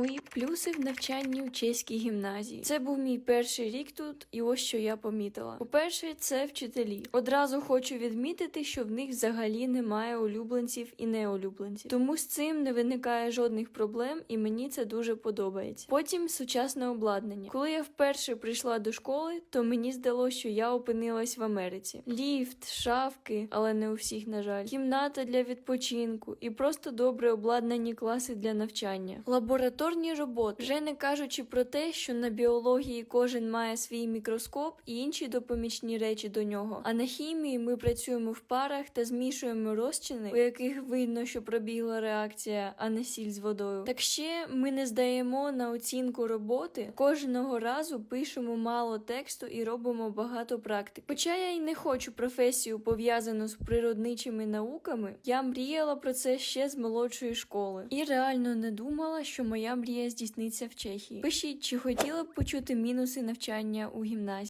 Мої плюси в навчанні у чеській гімназії. Це був мій перший рік тут, і ось що я помітила. По-перше, це вчителі. Одразу хочу відмітити, що в них взагалі немає улюбленців і неулюбленців. Тому з цим не виникає жодних проблем, і мені це дуже подобається. Потім сучасне обладнання. Коли я вперше прийшла до школи, то мені здалося, що я опинилась в Америці. Ліфт, шафки, але не у всіх, на жаль, кімната для відпочинку і просто добре обладнані класи для навчання. Лабораторні роботи, вже не кажучи про те, що на біології кожен має свій мікроскоп і інші допомічні речі до нього. А на хімії ми працюємо в парах та змішуємо розчини, у яких видно, що пробігла реакція, а не сіль з водою. Так ще ми не здаємо на оцінку роботи. Кожного разу пишемо мало тексту і робимо багато практик. Хоча я й не хочу професію пов'язану з природничими науками, я мріяла про це ще з молодшої школи і реально не думала, що моя мрія здійсниться в Чехії. Пишіть, чи хотіли б почути мінуси навчання у гімназії.